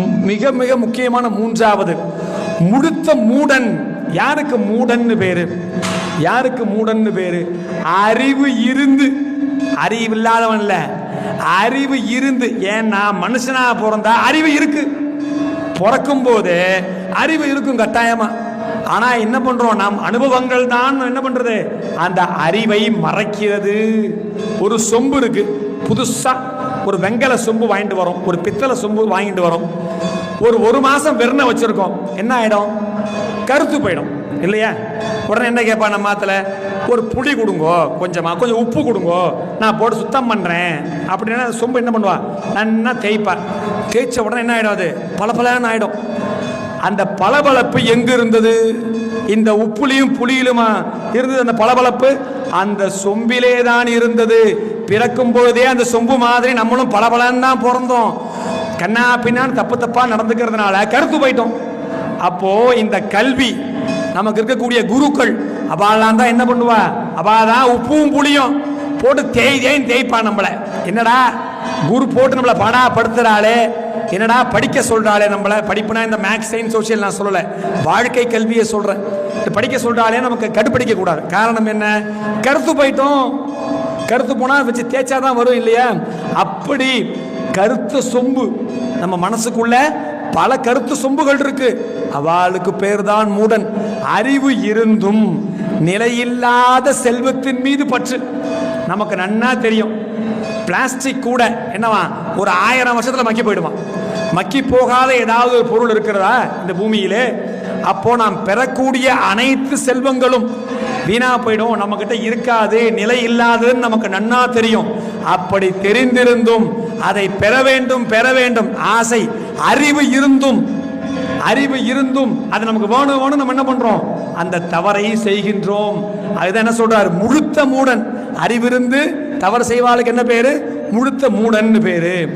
மிக மிக முக்கியமான மூன்றாவது முடுத்த மூடன். யாருக்கு மூடன்னு பேரு? யாருக்கு மூடன்னு பேரு? அறிவு இருந்து. அறிவு இல்லாதவன்ல அறிவு இருந்து. ஏன்னா மனுஷனா பிறந்தா அறிவு இருக்கு. பிறக்கும் போது அறிவு இருக்கும் கட்டாயமா. ஆனா என்ன பண்றோம்? நாம் அனுபவங்கள் தான் என்ன பண்றது? அந்த அறிவை மறைக்கிறது. ஒரு சொம்பு இருக்கு. புதுசா ஒரு வெங்கல சொம்பு வாங்கிட்டு வரோம். ஒரு பித்தளை சொம்பு வாங்கிட்டு வரோம். ஒரு ஒரு மாசம் வெறுனை வச்சிருக்கோம். என்ன ஆயிடும்? கருத்து போயிடும். இல்லையா? உடனே என்ன கேட்பான் நம்ம மாத்துல ஒரு புளி கொடுங்கோ கொஞ்சமா கொஞ்சம் உப்பு கொடுங்கோ. நான் போட்டு சுத்தம் பண்றேன். அப்படின்னா சொம்பு என்ன பண்ணுவா? நன்னா தேய்ப்பா. தேய்ச்ச உடனே என்ன ஆயிடும் அது? பளபளன்னு ஆயிடும். அந்த பளபளப்பு எங்க இருந்தது இந்த உப்புலியும் புளியிலுமா இருந்தது அந்த பளபளப்பு? அந்த சொம்பிலே தான் இருந்தது. பிறக்கும் பொழுதே அந்த சொம்பு மாதிரி நம்மளும் பளபளன்னு தான் பிறந்தோம். கண்ணா பின்னான்னு தப்பு தப்பா நடந்துக்கிறதுனால கருத்து போயிட்டோம். அப்போ இந்த கல்வி நமக்கு இருக்கக்கூடிய குருக்கள் அவாலாம் தான் என்ன பண்ணுவா? அவா தான் உப்பும் புளியும் போட்டு தேய் தேய்ன்னு நம்மளை. என்னடா? குரு போட்டு நம்மளை படா படுத்துறாளே என்னடா படிக்க சொல்றாளே நம்மள? படிப்புனா இந்த மேக்ஸ் சயின்ஸ் சோசியல் நான் சொல்லல. வாழ்க்கை கல்வியை சொல்றேன். படிக்க சொல்றாளே நமக்கு கடுப்படிக்க கூடாது. காரணம் என்ன? கருத்து போயிட்டோம். கருத்து போனா வச்சு தேய்ச்சா தான் வரும் இல்லையா? அப்படி கருத்து சொம்பு. நம்ம மனசுக்குள்ள பல கருத்து சொம்புகள் இருக்கு. அவளுக்கு பேர் தான் மூடன். அறிவு இருந்தும் நிலையில்லாத செல்வத்தின் மீது பற்று. நமக்கு நன்னா தெரியும். பிளாஸ்டிக் கூட என்னவா? ஒரு ஆயிரம் வருஷத்துல மக்கி போயிடுவான். மக்கி போகாத ஏதாவது ஒரு பொருள் இருக்கிறதா இந்த பூமியிலே? அப்போ நாம் பெறக்கூடிய அனைத்து செல்வங்களும் வீணா போயிடும். நம்ம கிட்ட இருக்காது நிலை இல்லாததுன்னு நமக்கு நன்னா தெரியும். அப்படி தெரிந்திருந்தும் அதை பெற வேண்டும் பெற வேண்டும். ஆசை அறிவு இருந்தும் அறிவு இருந்தும் அது நமக்கு வேணும் வேணும் நம்ம என்ன பண்றோம்? அந்த தவறை செய்கின்றோம். அதுதான் என்ன சொல்றாரு? முழுத்த மூடன். அறிவிருந்து தவறு செய்வாளுக்கு என்ன பேரு? முழுத்த மூடன்னு பேரு.